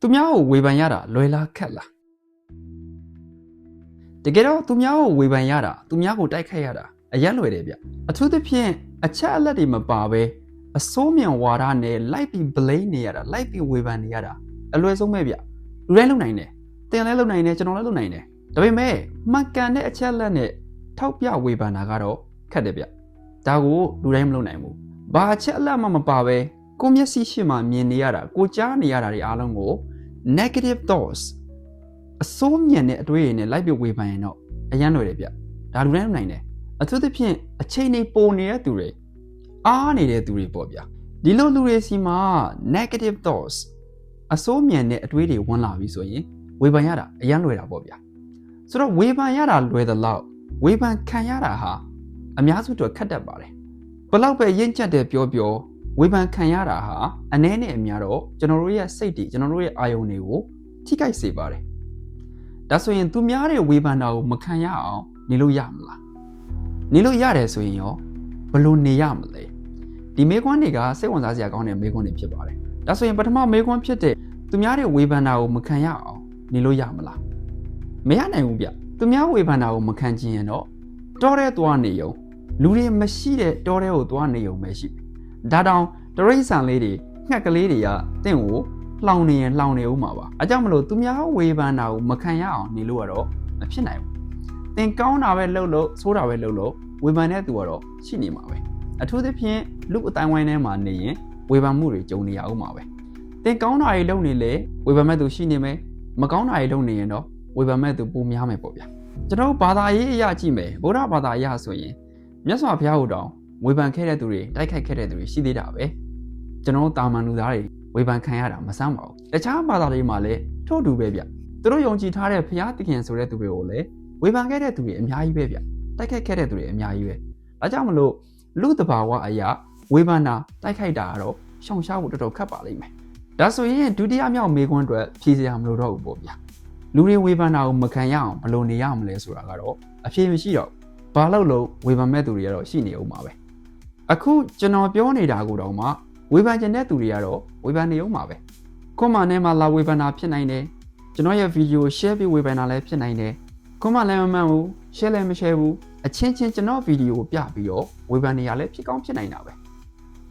သူများကိုဝေဖန်ရတာလွယ်လားခက်လားတကယ်တော့သူများကိုဝေဖန်ရတာသူများကိုတိုက်ခိုက်ရတာအရက်လွယ်တယ်ဗျအထူးသဖြင့်အချက်အလက်တွေမပါဘဲအစိုးမြန်ဝါဒနဲ့လိုက်ပြီး blame နေရတာလိုက်ပြီးဝေဖန်နေရတာအလွယ်ဆုံးပဲဗျလူတိုင်းလုပ်နိုင်တယ်တင်လည်းလုပ်နိုင်တယ်ကျွန်တော်လည်းလုပ်နိုင်တယ်ဒါပေမဲ့မှန်ကန်တဲ့အချက်အလက်နဲ့ထောက်ပြဝေဖန်တာကတော့ခက်တယ်ဗျဒါကိုလူတိုင်းမလုပ်နိုင်ဘူးဘာအချက်အလက်မှမပါဘဲကိုမျက်စိရှိမှမြင်နေရတာကိုကြားနေရတာတွေအားလုံးကို negative thoughts အစိုးမြင်တဲ့အတွေးတွေနဲ့လိုက်ပြဝေဖန်ရင်တော့အရန်လွယ်တယ်ဗျဒါလူတိုင်းလုပ်နိုင်တယ်အထူးသဖြင့်အချိန်နေပုံနေတဲ့သူတွေအားနေတဲ့သူတွေပေါ့ဗျဒီလိုလူတွေစီမှာ negative thoughts အစိုးမြင်တဲ့အတွေးတွေဝင်လာပြီဆိုရင်ဝေဖန်ရတာအရန်လွယ်တာပေါ့ဗျဆိုတော့ဝေဖန်ရတာလွယ်သလောက်ဝေဖန်ခံရတာဟာအများစုတော့ခက်တတ်ပါတယ်ဘလောက်ပဲရင့်ကျက်တယ်ပြောပြော ဝေဖန်ခံရတာဟာအနည်းနဲ့အများတော့ကျွန်တော်တို့ရဲ့စိတ်တွေကျွန်တော်တို့ရဲ့အာယုံတွေကိုထိခိုက်စေပါတယ်ဒါဆိုရင်သူများတဲ့ဝေဖန်တာကိုမခံရအောင်နေလို့ရမလားနေလို့ရတယ်ဆိုရင်ရောဘယ်လိုနေရမလဲဒီမေခွန်းတွေကစိတ်ဝင်စားစရာကောင်းတဲ့မေခွန်းတွေဖြစ်ပါတယ်ဒါဆိုရင်ပထမမေခွန်းဖြစ်တဲ့သူများတဲ့ဝေဖန်တာကိုမခံရအောင်နေလို့ရမလားမရနိုင်ဘူးဗျသူများဝေဖန်တာကိုမခံချင်ရင်တော့တောတဲ့သွားနေုံလူတွေမရှိတဲ့တောတဲ့ကိုသွားနေုံပဲရှိတယ် ဒါတောင်တရိษံလေးတွေငှက်ကလေးတွေကတင့်ကိုလှောင်နေရင်လှောင်နေဦးမှာပါအကြောင်းမလို့သူများဝေဖန်တာကိုမခံရအောင်နေလို့ကတော့မဖြစ်နိုင်ဘူးသင်ကောင်းတာပဲလုပ်လို့ဆိုးတာပဲလုပ်လို့ဝေဖန်တဲ့သူကတော့ရှိနေမှာပဲအထူးသဖြင့်လူအတိုင်းဝိုင်းထဲမှာနေရင်ဝေဖန်မှုတွေကြုံနေရအောင်မှာပဲသင်ကောင်းတာတွေလုပ်နေလေဝေဖန်မဲ့သူရှိနေမယ်မကောင်းတာတွေလုပ်နေရင်တော့ဝေဖန်မဲ့သူပိုများမယ်ပေါ့ဗျာကျွန်တော်ဘာသာရေးအရာကြည့်မယ်ဗုဒ္ဓဘာသာအရာဆိုရင်မြတ်စွာဘုရားဟူတောင် ဝေဖန်ခဲ့တဲ့သူတွေတိုက်ခိုက်ခဲ့တဲ့သူတွေရှိသေးတာပဲကျွန်တော်တာမန်လူသားတွေဝေဖန်ခံရတာမဆန်းပါဘူးတခြားဘာသာတွေမှာလည်းထို့တူပဲဗျသူတို့ယုံကြည်ထားတဲ့ဘုရားသခင်ဆိုတဲ့သူတွေကိုလည်းဝေဖန်ခဲ့တဲ့သူတွေအများကြီးပဲဗျတိုက်ခိုက်ခဲ့တဲ့သူတွေအများကြီးပဲဒါကြောင့်မလို့လူတဘာဝအရာဝေဖန်တာတိုက်ခိုက်တာကတော့ရှောင်ရှားဖို့တော်တော်ခက်ပါလိမ့်မယ်ဒါဆိုရင်ဒုတိယမြောက်မေခွန်းအတွက်ဖြေစရာမလိုတော့ဘူးပေါ့ဗျာလူတွေဝေဖန်တာကိုမခံရအောင်ဘယ်လိုနေရမလဲဆိုတာကတော့အဖြေမရှိတော့ဘာလို့လို့ဝေဖန်မဲ့သူတွေကတော့ရှိနေအောင်ပါပဲ အခုကျွန်တော်ပြောနေတာကိုတော့မှဝေဖန်ကျင်တဲ့သူတွေကတော့ဝေဖန်နေအောင်ပါပဲကွန်မန်ထဲမှာလာဝေဖန်တာဖြစ်နိုင်တယ်ကျွန်တော်ရဲ့ဗီဒီယို share ပြီးဝေဖန်တာလည်းဖြစ်နိုင်တယ်ကွန်မန်လည်းမမှန်ဘူး share လည်းမ share ဘူးအချင်းချင်းကျွန်တော်ဗီဒီယိုကိုပြပြီးတော့ဝေဖန်နေရလဲဖြစ်ကောင်းဖြစ်နိုင်တာပဲ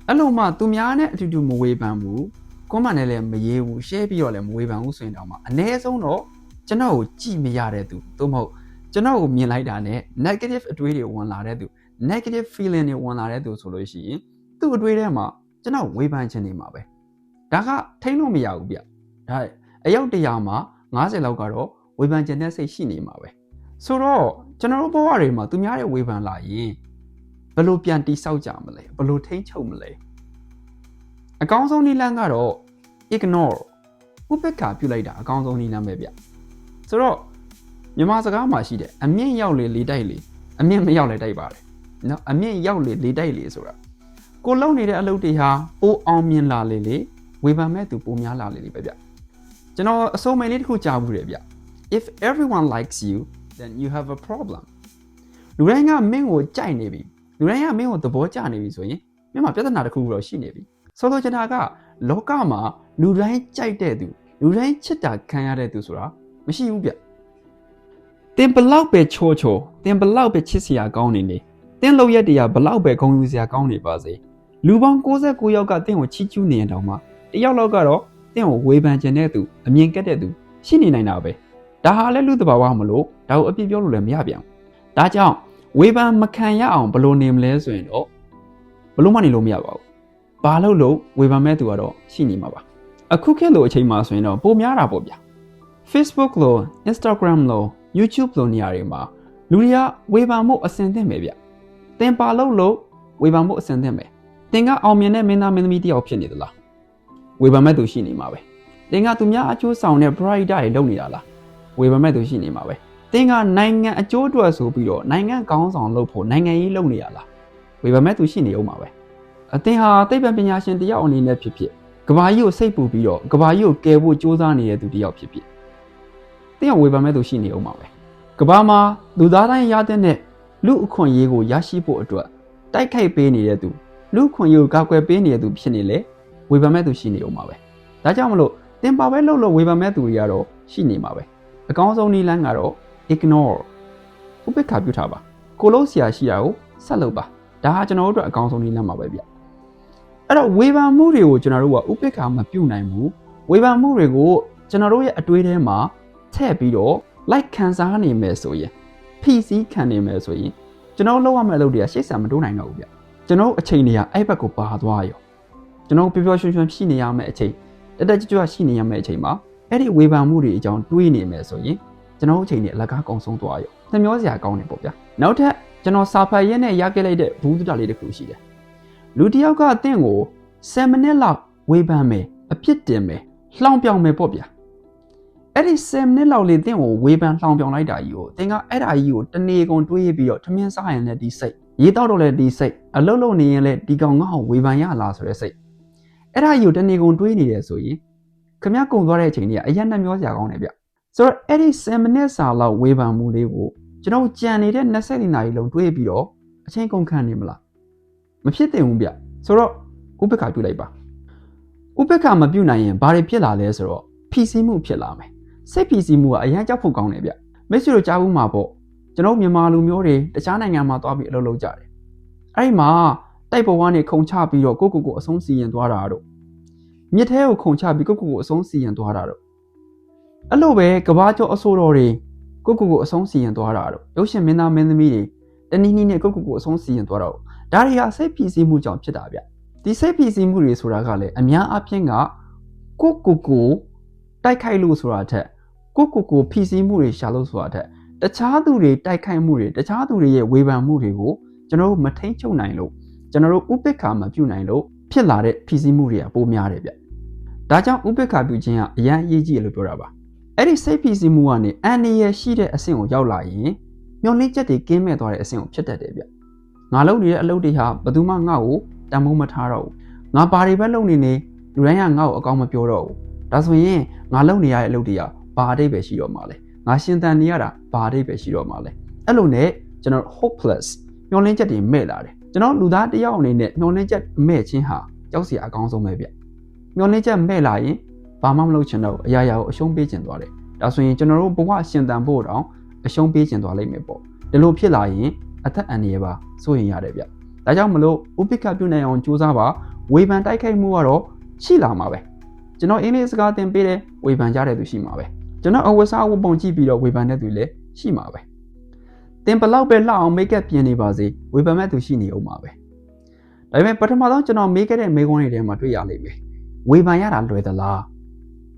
အဲ့လိုမှသူများနဲ့အတူတူမဝေဖန်ဘူးကွန်မန်နဲ့လည်းမရေးဘူး share ပြီးတော့လည်းမဝေဖန်ဘူးဆိုရင်တော့မှအ ਨੇ ဆုံးတော့ကျွန်တော်ကိုကြည့်မရတဲ့သူသို့မဟုတ်ကျွန်တော်ကိုမြင်လိုက်တာနဲ့ negative အတွေးတွေဝင်လာတဲ့သူ negative feeling တွေဝင်လာတဲ့သူဆိုလို့ရှိရင်သူ့အတွေးထဲမှာကျွန်တော်ဝေဖန်ခြင်းနေမှာပဲဒါကထိန်းလို့မရဘူးဗျဒါအယောက်တရာမှာ90လောက်ကတော့ဝေဖန်ခြင်းတဲ့စိတ်ရှိနေမှာပဲဆိုတော့ကျွန်တော်တို့ဘဝတွေမှာသူများရဲ့ဝေဖန်လာရင်ဘယ်လိုပြန်တိဆောက်ကြမလဲဘယ်လိုထိန်းချုပ်မလဲအကောင်းဆုံးနည်းလမ်းကတော့ ignore ဥပက္ခပြုလိုက်တာအကောင်းဆုံးနည်းလမ်းပဲဗျဆိုတော့မြန်မာစကားမှာရှိတယ်အမြင့်ရောက်လေလေတိုက်လေအမြင့်မရောက်လေတိုက်ပါတယ် နော်အမြင့်ရောက်လေလေတိုက်လေဆိုတာကိုလုံနေတဲ့အလုပ်တွေဟာပိုအောင်မြင်လာလေလေဝေဖန်မဲ့သူပိုများလာလေလေပဲဗျကျွန်တော်အစုံမိန်လေးတစ်ခုကြားဘူးတယ်ဗျ if everyone likes you then you have a problem လူတိုင်းကမင်းကိုကြိုက်နေပြီလူတိုင်းကမင်းကိုသဘောကျနေပြီဆိုရင်မင်းမှာပြဿနာတစ်ခုတော့ရှိနေပြီဆိုလိုချင်တာကလောကမှာလူတိုင်းကြိုက်တဲ့သူလူတိုင်းချစ်တာခံရတဲ့သူဆိုတာမရှိဘူးဗျတင်ဘလောက်ပဲချောချောတင်ဘလောက်ပဲချစ်စရာကောင်းနေနေ တင်လောက်ရက်တရားဘလောက်ပဲဂုဏ်ယူစရာကောင်းနေပါစေလူပေါင်း69ယောက်ကတင့်ကိုချီးကျူးနေရင်တောင်မှတယောက်လောက်ကတော့တင့်ကိုဝေဖန်ခြင်းတဲ့သူအမြင်ကက်တဲ့သူရှိနေနိုင်တာပဲဒါဟာလည်းလူတဘာဝမလို့ဒါကိုအပြစ်ပြောလို့လည်းမရပြန်ဘူးဒါကြောင့်ဝေဖန်မခံရအောင်ဘယ်လိုနေမလဲဆိုရင်တော့ဘလို့မှနေလို့မရပါဘူးဘာလို့လို့ဝေဖန်မဲ့သူကတော့ရှိနေမှာပါအခုခေတ်လိုအချိန်မှာဆိုရင်တော့ပိုများတာပေါ့ဗျာ Facebook လို့ Instagram လို့ YouTube လို့နေရာတွေမှာလူတွေကဝေဖန်မှုအဆင်သင့်ပဲဗျ သင်ပါလို့လို့ဝေဖန်မှုအဆင်သင့်ပဲသင်ကအောင်မြင်တဲ့မင်းသားမင်းသမီးတယောက်ဖြစ်နေသလားဝေဖန်မဲ့သူရှိနေမှာပဲသင်ကသူများအကျိုးဆောင်တဲ့ brighter တွေလုပ်နေတာလားဝေဖန်မဲ့သူရှိနေမှာပဲသင်ကနိုင်ငံအကျိုးအတွက်ဆိုပြီးတော့နိုင်ငံကောင်းဆောင်လုပ်ဖို့နိုင်ငံရေးလုပ်နေရလားဝေဖန်မဲ့သူရှိနေအောင်ပါပဲအသင်ဟာသိပ္ပံပညာရှင်တယောက်အနေနဲ့ဖြစ်ဖြစ်ကဘာကြီးကိုစိတ်ပူပြီးတော့ကဘာကြီးကိုကယ်ဖို့စ조사နေတဲ့သူတယောက်ဖြစ်ဖြစ်သင်ကဝေဖန်မဲ့သူရှိနေအောင်ပါပဲကဘာမှာလူသားတိုင်းရတဲ့ လူအခွင့်အရေးကိုရရှိဖို့အတွက်တိုက်ခိုက်ပေးနေတဲ့သူလူခွင့်ရေးကိုကာကွယ်ပေးနေတဲ့သူဖြစ်နေလေဝေဖန်မဲ့သူရှိနေအောင်ပါပဲဒါကြောင့်မလို့တင်ပါပဲလို့လို့ဝေဖန်မဲ့သူတွေကတော့ရှိနေမှာပဲအကောင်းဆုံးနည်းလမ်းကတော့ ignore ဥပိ္ပခာပြုထားပါကိုလုံးဆရာရှိတာကိုဆက်လုပ်ပါဒါဟာကျွန်တော်တို့အတွက်အကောင်းဆုံးနည်းလမ်းပါပဲဗျအဲ့တော့ဝေဖန်မှုတွေကိုကျွန်တော်တို့ကဥပိ္ပခာမပြုတ်နိုင်ဘူးဝေဖန်မှုတွေကိုကျွန်တော်တို့ရဲ့အတွေးထဲမှာထည့်ပြီးတော့ like ခံစားနေမယ်ဆိုရင် PC ခံနေမယ်ဆိုရင်ကျွန်တော်လောက်ရမယ့်အလုပ်တွေကရှေ့ဆံမတိုးနိုင်တော့ဘူးဗျကျွန်တော်အချိန်တွေကအဲ့ဘက်ကိုပါသွားရောကျွန်တော်ပျော်ပျော်ရွှင်ရွှင်ရှိနေရမယ့်အချိန်တက်တက်ကြွကြွရှိနေရမယ့်အချိန်မှာအဲ့ဒီဝေဖန်မှုတွေအကြောင်းတွေးနေမယ်ဆိုရင်ကျွန်တော်အချိန်တွေအလကားကုံဆုံးသွားရောနှမျောစရာကောင်းတယ်ပေါ့ဗျာနောက်ထပ်ကျွန်တော်စာဖတ်ရက်နဲ့ရခဲ့လိုက်တဲ့ဘူးတုတလေးတစ်ခုရှိတယ်လူတစ်ယောက်ကအသင်ကို7မိနစ်လောက်ဝေဖန်မယ်အပြစ်တင်မယ်လှောင်ပြောင်မယ်ပေါ့ဗျာ အဲ့ဒီ7မိနစ်လောက်လေးသင်ကိုဝေဖန်လှောင်ပြောင်လိုက်တာကြီးကိုသင်ကအဲ့ဒါကြီးကိုတနေကုန်တွေးပြီးတော့ထမင်းစားရင်လည်းဒီစိတ်ရေတောက်တော့လည်းဒီစိတ်အလုတ်လုတ်နေရင်လည်းဒီကောင်ငါ့ကိုဝေဖန်ရလားဆိုတဲ့စိတ်အဲ့ဒါကြီးကိုတနေကုန်တွေးနေတယ်ဆိုရင်ခမရကုံသွားတဲ့အချိန်ကြီးကအရင်နှမျောစရာကောင်းတယ်ဗျဆိုတော့အဲ့ဒီ7မိနစ်စာလောက်ဝေဖန်မှုလေးကိုကျွန်တော်ကြံနေတဲ့24နာရီလုံးတွေးပြီးတော့အချိန်ကုန်ခံနေမလားမဖြစ်သင့်ဘူးဗျဆိုတော့ဥပ္ပခါပြုလိုက်ပါဥပ္ပခါမပြုနိုင်ရင်ဘာတွေဖြစ်လာလဲဆိုတော့ဖြီးစည်းမှုဖြစ်လာမယ် စိတ်ဖြီးစည်းမှုကအရင်ကြောက်ဖို့ကောင်းတယ်ဗျမိတ်ဆွေတို့ကြားဘူးမှာပေါ့ကျွန်တော်မြန်မာလူမျိုးတွေတခြားနိုင်ငံမှာသွားပြီးအလုပ်လုပ်ကြတယ်အဲ့ဒီမှာတိုက်ပေါ်ကနေခုံချပြီးတော့ကိုကိုကိုအဆုံးစီရင်သွားတာတို့မြစ်ထဲကိုခုံချပြီးကိုကိုကိုအဆုံးစီရင်သွားတာတို့အဲ့လိုပဲကဘာကျော်အဆိုးတော်တွေကိုကိုကိုအဆုံးစီရင်သွားတာတို့ရုပ်ရှင်မင်းသားမင်းသမီးတွေတနည်းနည်းနဲ့ကိုကိုကိုအဆုံးစီရင်သွားတာတို့ဒါတွေဟာစိတ်ဖြီးစည်းမှုကြောင့်ဖြစ်တာဗျဒီစိတ်ဖြီးစည်းမှုတွေဆိုတာကလည်းအများအပြားကကိုကိုကိုတိုက်ခိုက်လို့ဆိုတာထက် ကိုကိုကိုဖြီးစည်းမှုတွေရှာလို့ဆိုတာထက်တခြားသူတွေတိုက်ခိုက်မှုတွေတခြားသူတွေရဲ့ဝေဖန်မှုတွေကိုကျွန်တော်တို့မထိန်ချုပ်နိုင်လို့ကျွန်တော်တို့ဥပိ္ပခာမပြုနိုင်လို့ဖြစ်လာတဲ့ဖြီးစည်းမှုတွေကပိုများတယ်ဗျဒါကြောင့်ဥပိ္ပခာပြုခြင်းကအရန်အရေးကြီးတယ်လို့ပြောတာပါအဲ့ဒီစိတ်ဖြီးစည်းမှုကနေအန်ရယ်ရှိတဲ့အဆင့်ကိုရောက်လာရင်မျောလင့်ချက်တွေကင်းမဲ့သွားတဲ့အဆင့်ကိုဖြစ်တတ်တယ်ဗျငါလုပ်နေတဲ့အလုပ်တွေဟာဘယ်သူမှငါ့ကိုတန်ဖိုးမထားတော့ဘူးငါဘာတွေပဲလုပ်နေနေလူတိုင်းကငါ့ကိုအကောင်းမပြောတော့ဘူးဒါဆိုရင်ငါလုပ်နေရတဲ့အလုပ်တွေက ဘာအတိတ်ပဲရှိတော့မှာလဲငါရှင်သန်နေရတာဘာအတိတ်ပဲရှိတော့မှာလဲအဲ့လိုနဲ့ကျွန်တော် hopeless မျောလင့်ချက်တွေမဲ့လာတယ်ကျွန်တော်လူသားတစ်ယောက်အနေနဲ့မျောလင့်ချက်မဲ့ခြင်းဟာကြောက်စရာအကောင်းဆုံးပဲဗျမျောလင့်ချက်မဲ့လာရင်ဘာမှမလုပ်ချင်တော့အရာရာကိုအရှုံးပေးချင်သွားတယ်ဒါဆိုရင်ကျွန်တော်တို့ဘဝရှင်သန်ဖို့တောင်အရှုံးပေးချင်သွားလိမ့်မယ်ပေါ့ဒီလိုဖြစ်လာရင်အသက်အန္တရာယ်ပါစိုးရင်ရတယ်ဗျဒါကြောင့်မလို့ဥပိ္ပခပြုနိုင်အောင်ကြိုးစားပါဝေဖန်တိုက်ခိုက်မှုကတော့ရှိလာမှာပဲကျွန်တော်အင်္ဂလိပ်စကားသင်ပေးတယ်ဝေဖန်ကြတဲ့သူရှိမှာပဲ ကျွန်တော်အဝတ်စားဝတ်ပုံကြည့်ပြီးတော့ဝေဖန်တဲ့သူလည်းရှိမှာပဲသင်ဘလောက်ပဲလှအောင်မိတ်ကပ်ပြင်နေပါစေဝေဖန်မဲ့သူရှိနေအောင်ပါပဲဒါပေမဲ့ပထမဆုံးကျွန်တော်မေးခဲ့တဲ့မေးခွန်းတွေထဲမှာတွေ့ရလိမ့်မယ်ဝေဖန်ရတာလွယ်သလား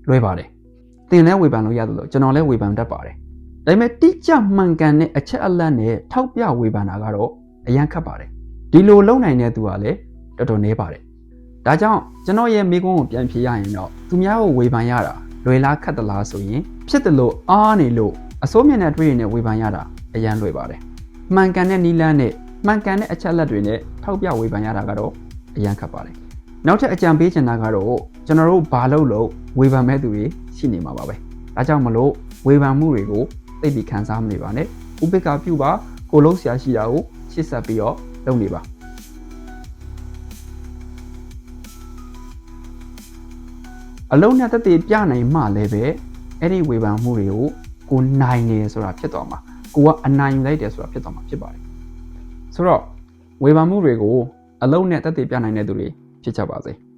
လွယ်ပါတယ်သင်လည်းဝေဖန်လို့ရတယ်လို့ကျွန်တော်လည်းဝေဖန်တတ်ပါတယ်ဒါပေမဲ့တိကျမှန်ကန်တဲ့အချက်အလက်နဲ့ထောက်ပြဝေဖန်တာကတော့အရန်ခက်ပါတယ်ဒီလိုလုံနိုင်တဲ့သူကလည်းတော်တော်နည်းပါတယ်ဒါကြောင့်ကျွန်တော်ရဲ့မိကုန်းကိုပြန်ဖြေရရင်တော့သူများကိုဝေဖန်ရတာ လွယ်လားခက်သလားဆိုရင်ဖြစ်တယ်လို့အားနေလို့အစိုးမြင်တဲ့တွေးရနဲ့ဝေဖန်ရတာအရန်လွယ်ပါတယ်မှန်ကန်တဲ့နီလန်းနဲ့မှန်ကန်တဲ့အချက်အလက်တွေနဲ့ထောက်ပြဝေဖန်ရတာကတော့အရန်ခက်ပါတယ်နောက်ထပ်အကြံပေးချင်တာကတော့ကျွန်တော်တို့ဘာလုပ်လို့ဝေဖန်မဲ့သူတွေရှိနေမှာပါပဲဒါကြောင့်မလို့ဝေဖန်မှုတွေကိုသိပြီးခံစားမနေပါနဲ့ဥပိ္ပခာပြုပါကိုလုံးဆရာရှိတာကိုရှစ်ဆက်ပြီးတော့လုပ်နေပါ အလုံးနဲ့တက်တည်ပြနိုင်မှလည်းပဲအဲ့ဒီဝေဖန်မှုတွေကိုကိုနိုင်နေဆိုတာဖြစ်သွားမှာကိုကအနိုင်ယူလိုက်တယ်ဆိုတာဖြစ်သွားမှာဖြစ်ပါတယ်ဆိုတော့ဝေဖန်မှုတွေကိုအလုံးနဲ့တက်တည်ပြနိုင်တဲ့သူတွေဖြစ်ကြပါစေ။